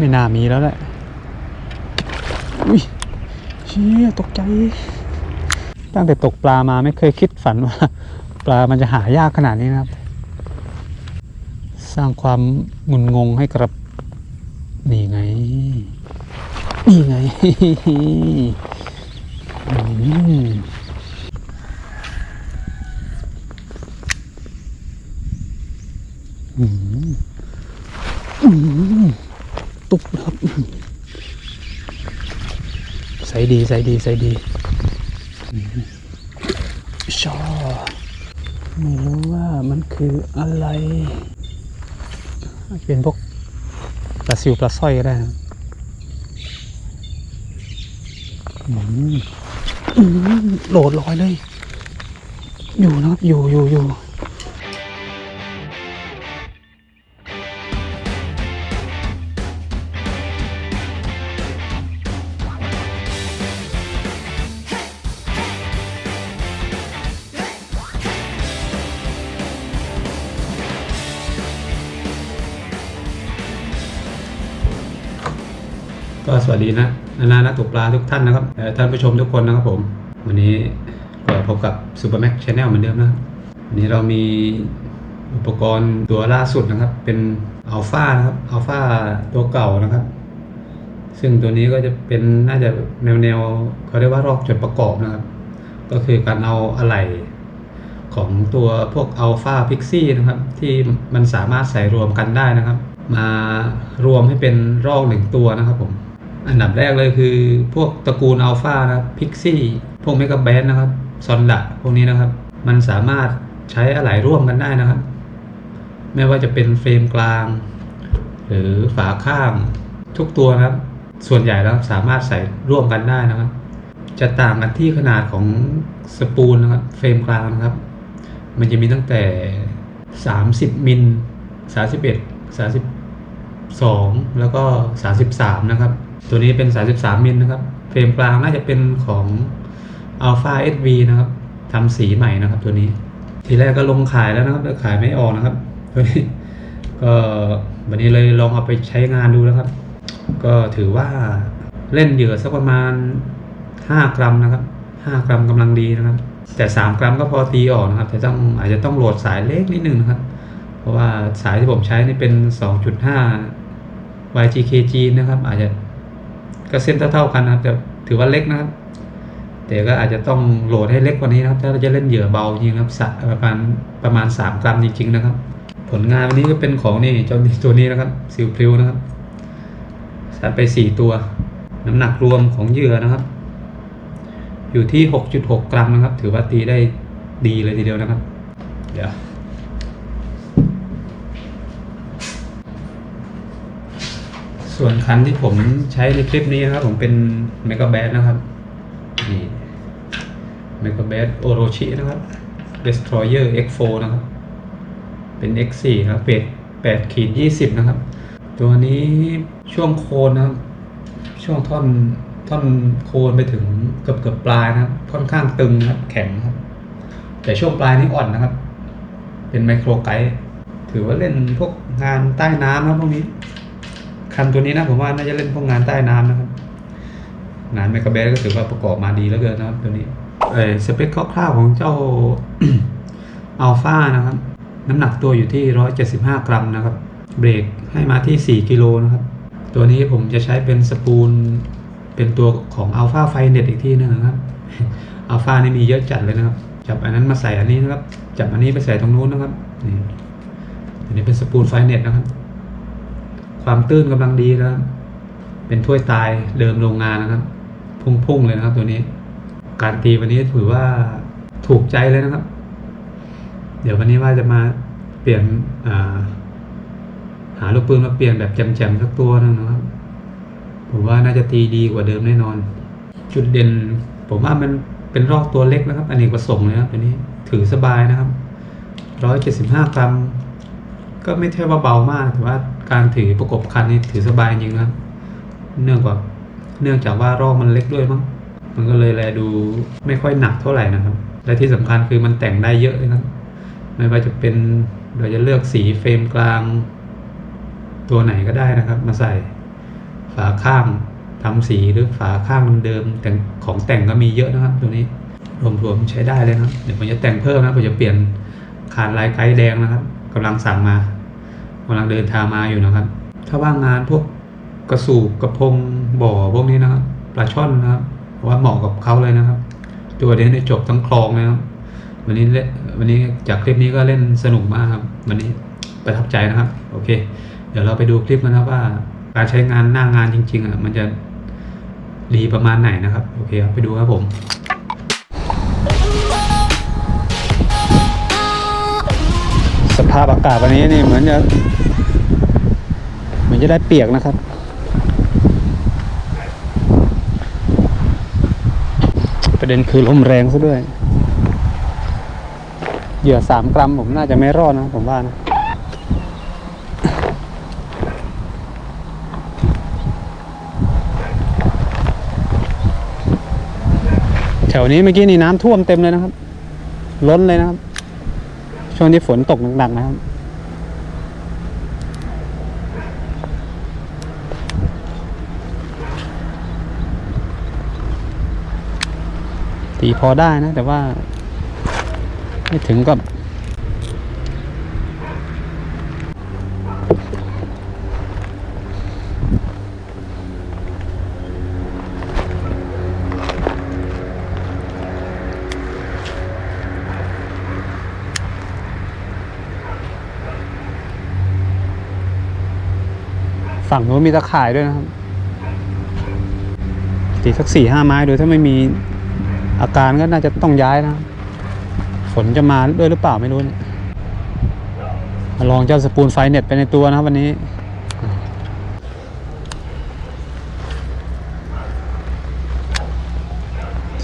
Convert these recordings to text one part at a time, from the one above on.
ไม่น่ามีแล้วแหละ อุ้ยเชี่ยตกใจ ตั้งแต่ตกปลามาไม่เคยคิดฝันว่า ปลามันจะหายากขนาดนี้นะครับ สร้างความงุนงงให้กับ นี่ไง นี่ไงอืมอืม ตุบครับใส่ดีใส่ดีใส่ดีชอไม่รู้ว่ามันคืออะไร เป็นพวกปลาซิวปลาสร้อยก็ได้นะอืมอืมโหลดลอยเลย อยู่นะครับ อยู่อยู่อยู่ ก็สวัสดีนะนานานักตกปลาทุกท่านนะครับท่านผู้ชมทุกคนนะครับผม วันนี้ก็พบกับ Super Max Channel เหมือนเดิมนะครับวันนี้เรามีอุปกรณ์ตัวล่าสุดนะครับ เป็นอัลฟานะครับอัลฟาตัวเก่านะครับ ซึ่งตัวนี้ก็จะเป็นน่าจะแนวแนวเขาเรียกว่ารอกจุดประกอบนะครับ ก็คือการเอาอะไหล่ของตัวพวกอัลฟาพิกซี่นะครับ ที่มันสามารถใส่รวมกันได้นะครับ มารวมให้เป็นรอกหนึ่งตัวนะครับผม อันดับแรกเลยคือพวกตระกูลอัลฟานะครับพิกซี่พวกเมกะแบนนะครับซอนดะพวกนี้นะครับ มันสามารถใช้อะไหล่ร่วมกันได้นะครับ ไม่ว่าจะเป็นเฟรมกลาง หรือฝาข้างทุกตัวนะครับ ส่วนใหญ่แล้วสามารถใส่ร่วมกันได้นะครับ จะต่างกันที่ขนาดของสปูลนะครับ เฟรมกลางนะครับ มันจะมีตั้งแต่ 30มิล31 32 แล้วก็ 33 นะครับ ตัวนี้เป็น 33 มิลนะครับ เฟรมกลางน่าจะเป็นของ Alpha SV นะครับทำสีใหม่นะครับตัวนี้ ทีแรกก็ลงขายแล้วนะครับแต่ขายไม่ออกนะครับ ตัวนี้ ก็วันนี้เลยลองเอาไปใช้งานดูนะครับ ก็ถือว่าเล่นเหยื่อสักประมาณ 5 กรัมนะครับ 5 กรัมกำลังดีนะครับ แต่ 3 กรัมก็พอตีออกนะครับ แต่ต้องอาจจะต้องโหลดสายเล็กนิดนึงนะครับ เพราะว่าสายที่ผมใช้นี่เป็น 2.5 YGKG นะครับ อาจจะ ก็เส้นเท่าๆกันนะครับแต่ถือว่าเล็กนะครับ แต่ก็อาจจะต้องโหลดให้เล็กกว่านี้นะครับ ถ้าเราจะเล่นเหยื่อเบาจริงครับสประมาณประมาณ 3 กรัมจริง ๆ นะครับ ผลงานวันนี้ก็เป็นของนี่เจ้าตัวนี้นะครับซิลพริวนะครับ สัดไป 4 ตัว น้ำหนักรวมของเหยื่อนะครับ อยู่ที่ 6.6 กรัมนะครับ ถือว่าตีได้ดีเลยทีเดียวนะครับ เดี๋ยว ส่วนคันที่ผมใช้ในคลิปนี้นะครับ ผมเป็น m e g a b a t นะครับนี่ m e g a b a t Orochi นะครับ Destroyer X4 นะครับ เป็น X4 ครับเป็ด8ขีด20 นะครับ ตัวนี้ช่วงโคนนะครับ ช่วงท่อนท่อนโคนไปถึงเกือบเกือบปลายนะครับ ค่อนข้างตึงนะครับ แข็งครับ แต่ช่วงปลายนี่อ่อนนะครับ เป็นไมโครไกด์ถือว่าเล่นพวกงานใต้น้ำนะพวกนี้ คันตัวนี้นะผมว่าน่าจะเล่นพวกงานใต้น้ำนะครับ งานแมกกาเบสก็ถือว่าประกอบมาดีแล้วเกินนะครับ ตัวนี้เออสเปคคร่าวๆของเจ้าอัลฟานะครับ น้ำหนักตัวอยู่ที่ 175 กรัมนะครับ เบรกให้มาที่ 4 กิโลนะครับ ตัวนี้ผมจะใช้เป็นสปูลเป็นตัวของ Alpha f i n e t อีกที่หนึงนะครับ Alpha นี่มีเยอะจัดเลยนะครับ จับอันนั้นมาใส่อันนี้นะครับ จับอันนี้ไปใส่ตรงนู้นนะครับนี่อันนี้เป็นสปูลไฟเน็ตนะครับ ความตื้นกำลังดีนะครับเป็นถ้วยตายเดิมโรงงานนะครับ พุ่งๆเลยนะครับตัวนี้ การตีวันนี้ถือว่าถูกใจเลยนะครับ เดี๋ยววันนี้ว่าจะมาเปลี่ยนาหาลูกปืนมาเปลี่ยนแบบแจ่มๆสักตัวหนึงนะครับ ผมว่าน่าจะตีดีกว่าเดิมแน่นอน จุดเด่น ผมว่ามันเป็นรอกตัวเล็กนะครับอเนกประสงค์เลยครับตัวนี้ถือสบายนะครับร้อยเจ็ดสิบห้ากรัม ก็ไม่ใช่ว่าเบามากแต่ว่า การถือประกบคันนี่ถือสบายจริงนะครับเนื่องจากเนื่องจากว่ารอกมันเล็กด้วยมั้งมันก็เลยแลดูไม่ค่อยหนักเท่าไหร่นะครับ และที่สำคัญคือมันแต่งได้เยอะเลยครับไม่ว่าจะเป็นเราจะเลือกสีเฟรมกลาง ตัวไหนก็ได้นะครับ มาใส่ฝาข้างทำสีหรือฝาข้างเดิมแต่งของแต่งก็มีเยอะนะครับ ตัวนี้รวมๆใช้ได้เลยนะเดี๋ยวผมจะแต่งเพิ่มนะผมจะเปลี่ยนคานลายไกด์แดงนะครับกำลังสั่งมา กำลังเดินทางมาอยู่นะครับ ถ้าว่างงานพวกกระสูบกระพงบ่อพวกนี้นะครับปลาช่อนนะครับว่าเหมาะกับเขาเลยนะครับ ตัวนี้ได้จบทั้งคลองเลยครับ วันนี้เล่นวันนี้จากคลิปนี้ก็เล่นสนุกมากครับ วันนี้ประทับใจนะครับ โอเค เดี๋ยวเราไปดูคลิปกันนะว่าการใช้งานหน้างานจริงๆอะมันจะดีประมาณไหนนะครับ โอเคครับไปดูครับผม ภาพอากาศวันนี้นี่เหมือนจะเหมือนจะได้เปียกนะครับ ประเด็นคือลมแรงซะด้วย เหยื่อสามกรัมผมน่าจะไม่รอดนะผมว่านะแถวนี้เมื่อกี้นี่น้ำท่วมเต็มเลยนะครับ ล้นเลยนะครับ ช่วงที่ฝนตกหนักๆนะครับ ตีพอได้นะ แต่ว่า ไม่ถึงกับ ฝั่งนู้นมีตะข่ายด้วยนะครับตีสักสี่ห้าไม้โดยถ้าไม่มีอาการก็น่าจะต้องย้ายนะ ฝนจะมาด้วยหรือเปล่าไม่รู้เนี่ยมาลองเจ้าสปูนไฟเน็ตไปในตัวนะครับวันนี้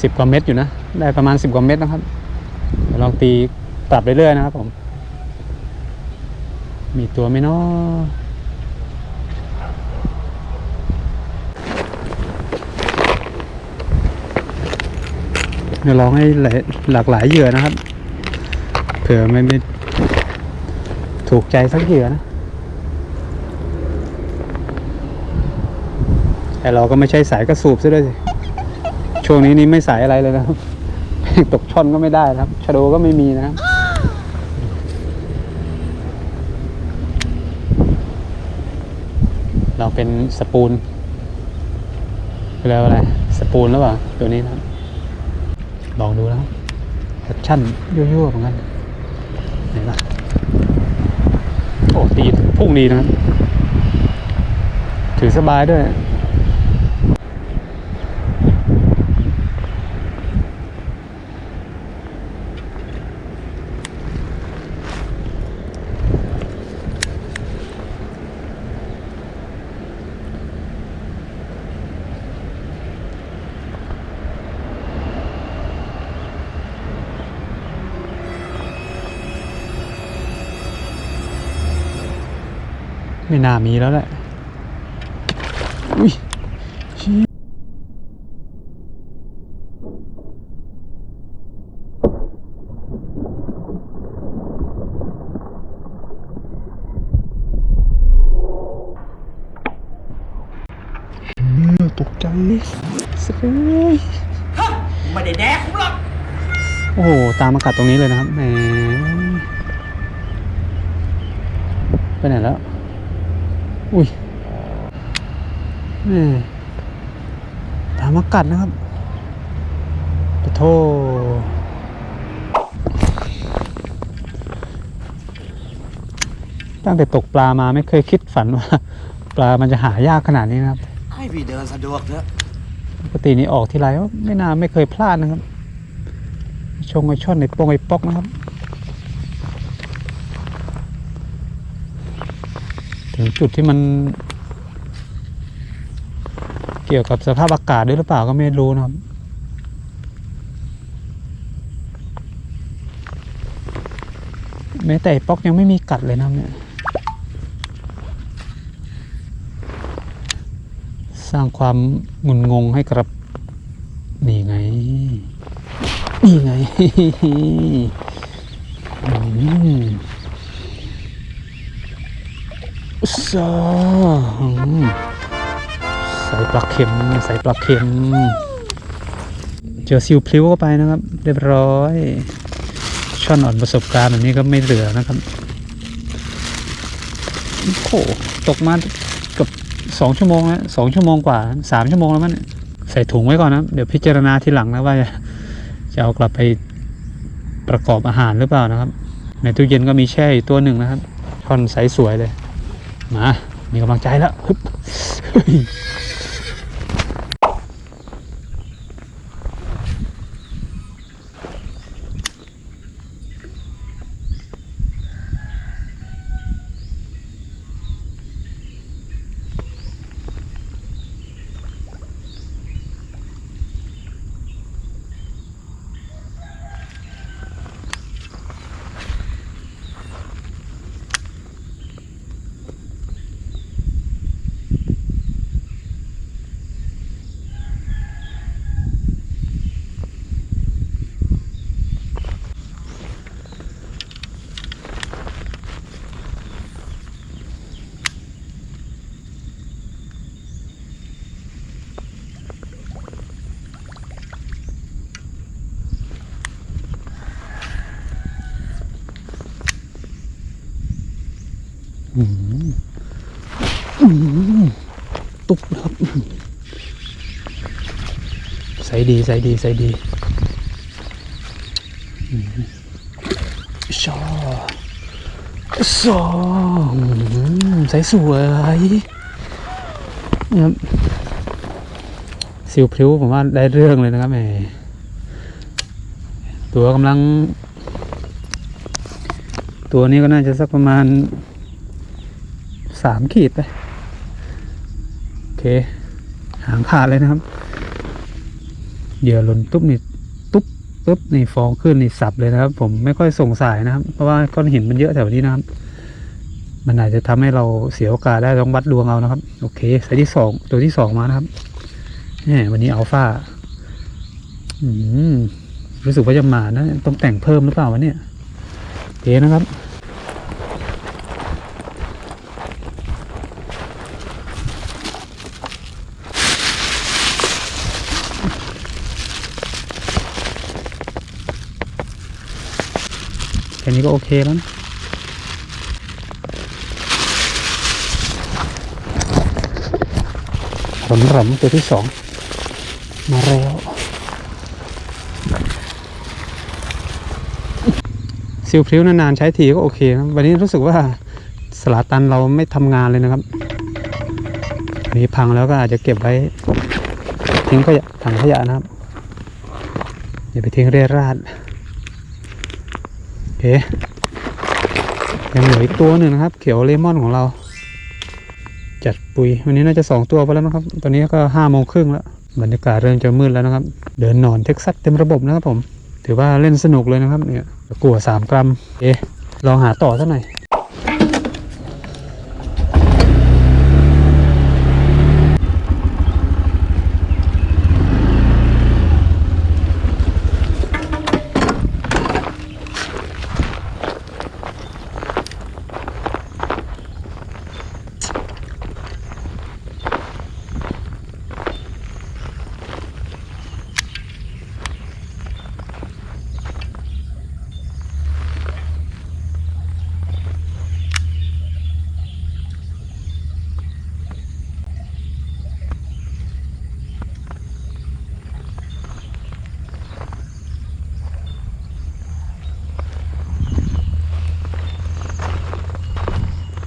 สิบกว่าเม็ดอยู่นะ ได้ประมาณสิบกว่าเม็ดนะครับ ลองตีปรับเรื่อยๆนะครับผม มีตัวไมเนาะลองให้หลายหลากหลายเหยื่อนะครับ เผื่อไม่ไม่ถูกใจสักเหยื่อนะ แต่เราก็ไม่ใช่สายกระสูบซะด้วยสิ ช่วงนี้นี่ไม่สายอะไรเลยนะครับ ตกช่อนก็ไม่ได้นะครับ ชะโดก็ไม่มีนะครับเราเป็นสปูนเรียกว่าอะไร สปูนหรือเปล่า ตัวนี้นะครับ ลองดูนะแอคชั่นยั่วๆเหมือนกันเห็นปะโอ้ตีพุ่งดีนะ ถือสบายด้วย ไม่น่ามีแล้วแหละ อุ้ยชี้เออตกใจสเปยไม่ได้แดกผมหรอก โอ้โห ตามมากัดตรงนี้เลยนะครับแหมไปไหนแล้ว อุ้ยแหมตามมากัดนะครับปะโทตั้งแต่ตกปลามาไม่เคยคิดฝันว่า ปลามันจะหายากขนาดนี้นะครับ ให้พี่เดินสะดวกเถอะปกตินี้ออกทีไรก็ไม่น่าไม่เคยพลาดนะครับ ชงไอช่อนในปงไอปอกนะครับ ถึงจุดที่มัน เกี่ยวกับสภาพอากาศด้วยหรือเปล่าก็ไม่รู้นะครับแม้แต่ป๊อกยังไม่มีกัดเลยนะเนี่ยสร้างความงุนงงให้กับ นี่ไง นี่ไง อืมอุตสาห์อืมใส่ปลักเข็มใส่ปลักเข็ม เจอซิลพลิ้วเข้าไปนะครับ เรียบร้อย ช่อนอ่อนประสบการณ์แบบนี้ก็ไม่เหลือนะครับโอ้โหตกมาเกับสองชั่วโมงแล้วสองชั่วโมงกว่าสามชั่วโมงแล้วมั้งใส่ถุงไว้ก่อนนะเดี๋ยวพิจารณาทีหลังนะว่าจะจะเอากลับไปประกอบอาหารหรือเปล่านะครับ ในตู้เย็นก็มีแช่อยู่ตัวหนึ่งนะครับช่อนใสสวยเลย มา มีกำลังใจแล้วฮึบ ใส่ดีใส่ดีใส่ดีชอสองใส่สวยนะครับสิวพริ้วผมว่าได้เรื่องเลยนะครับแหมตัวกำลัง ตัวนี้ก็น่าจะสักประมาณสามขีดไป โอเค หางขาดเลยนะครับ เหยื่อหล่นตุ๊บนี่ตุ๊บปุ๊บนี่ฟองขึ้นนี่สับเลยนะครับ ผมไม่ค่อยส่งสายนะครับ เพราะว่าก้อนหินมันเยอะแถวนี้นะครับ มันอาจจะทำให้เราเสียโอกาสได้ต้องวัดดวงเอานะครับ โอเคสายที่สองตัวที่สองมานะครับแหมวันนี้อัลฟาอืมรู้สึกว่าจะมานะ ต้องแต่งเพิ่มหรือเปล่าวะเนี่ยโอเคนะครับ ค่นี้ก็โอเคแล้วนะผลหลำตัวที่สองมาแล้วซิลพริ้วนานๆใช้ทีก็โอเคนะวันนี้รู้สึกว่าสลาตันเราไม่ทำงานเลยนะครับอันนี้พังแล้วก็อาจจะเก็บไว้ ทิ้งขยะถังขยะนะครับอย่าไปทิ้งเร่ราด เคยังเหลืออีกตัวหนึ่งนะครับ เขียวเลมอนของเรา จัดปุยวันนี้น่าจะสองตัวไปแล้วนะครับ ตอนนี้ก็ห้าโมงครึ่งแล้ว บรรยากาศเริ่มจะมืดแล้วนะครับ เดินหนอนเท็กซัสเต็มระบบนะครับผม ถือว่าเล่นสนุกเลยนะครับ เนี่ยกัวสามกรัม เอ๊ะลองหาต่อสักหน่อย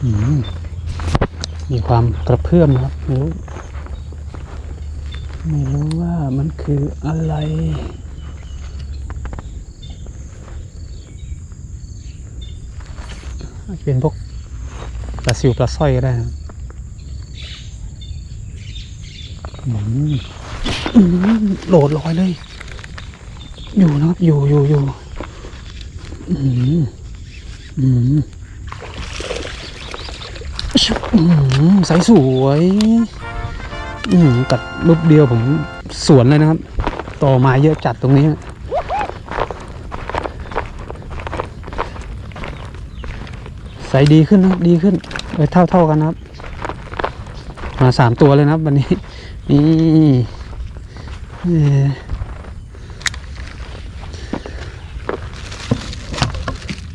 อืมมี ความกระเพื่อมนะครับไม่รู้ไม่รู้ว่ามันคืออะไร เป็นพวกปลาซิวปลาสร้อยก็ได้นะอืมอืมโหลดลอยเลย อยู่นะครับ อยู่อยู่อยู่อืมอืม ชุบอื้อหือใสสวยกัดรูปเดียวผมสวนเลยนะครับ ต่อมาเยอะจัดตรงนี้ใสดีขึ้นนะดีขึ้นไปเท่าเท่าๆกันนะครับ มาสามตัวเลยนะครับวันนี้นี่เอ่อ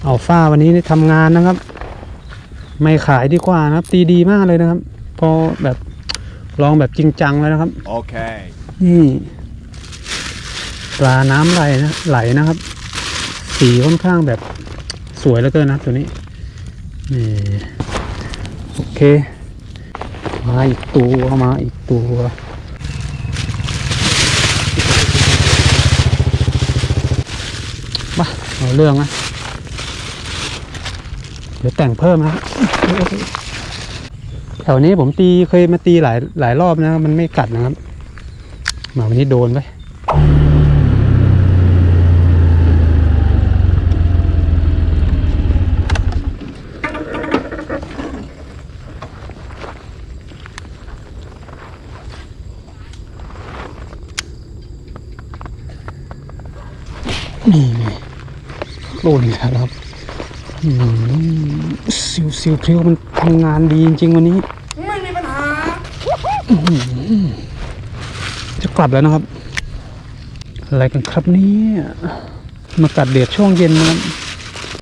อัลฟาวันนี้ทำงานนะครับ ไม่ขายดีกว่านะครับ ตีดีมากเลยนะครับ พอแบบลองแบบจริงจังแล้วนะครับ Okay. นี่ปลาน้ำไหลนะไหลนะครับ สีค่อนข้างแบบสวยเหลือเกินนะครับตัวนี้นี่โอเค มาอีกตัวมาอีกตัวมาเอาเรื่องนะ เดี๋ยวแต่งเพิ่มนะแถวนี้ผมตีเคยมาตีหลายหลายรอบนะ มันไม่กัดนะครับมาวันนี้โดนไปนี่ไงโดนอีกแล้วครับ อืมซิวซิวเพริ้วมันทำงานดีจริง ๆ วันนี้ ไม่มีปัญหา จะกลับแล้วนะครับ อะไรกันครับเนี่ยมากัดเดือดช่วงเย็นนะครับ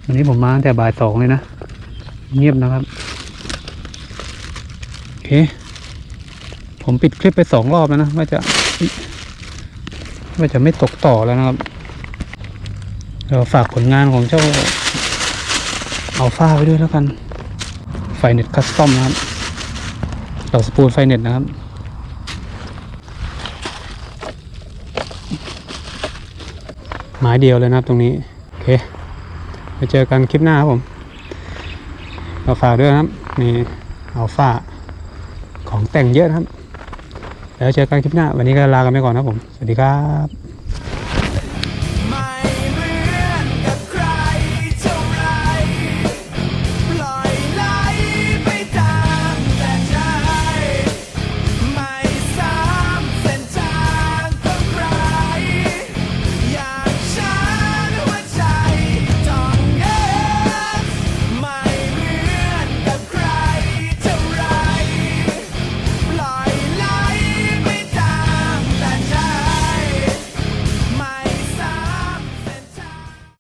วันนี้ผมมาตั้งแต่บ่ายสองเลยนะ เงียบนะครับ โอเค ผมปิดคลิปไปสองรอบแล้วนะ ว่าจะ ว่าจะไม่ตกต่อแล้วนะครับเราฝากผลงานของเจ้า เอัลฟาไว้ด้วยแล้วกัน ไฟเน็ตคัสตอมนะครับดอกสปูลไฟเน็ตนะครับหมายเดียวเลยนะครับตรงนี้ โอเคไปเจอกันคลิปหน้าครับผมเราฝากด้วยครับนี่อัลฟาของแต่งเยอะครับ แล้วเจอกันคลิปหน้า วันนี้ก็ลากันไปก่อนนะผม สวัสดีครับ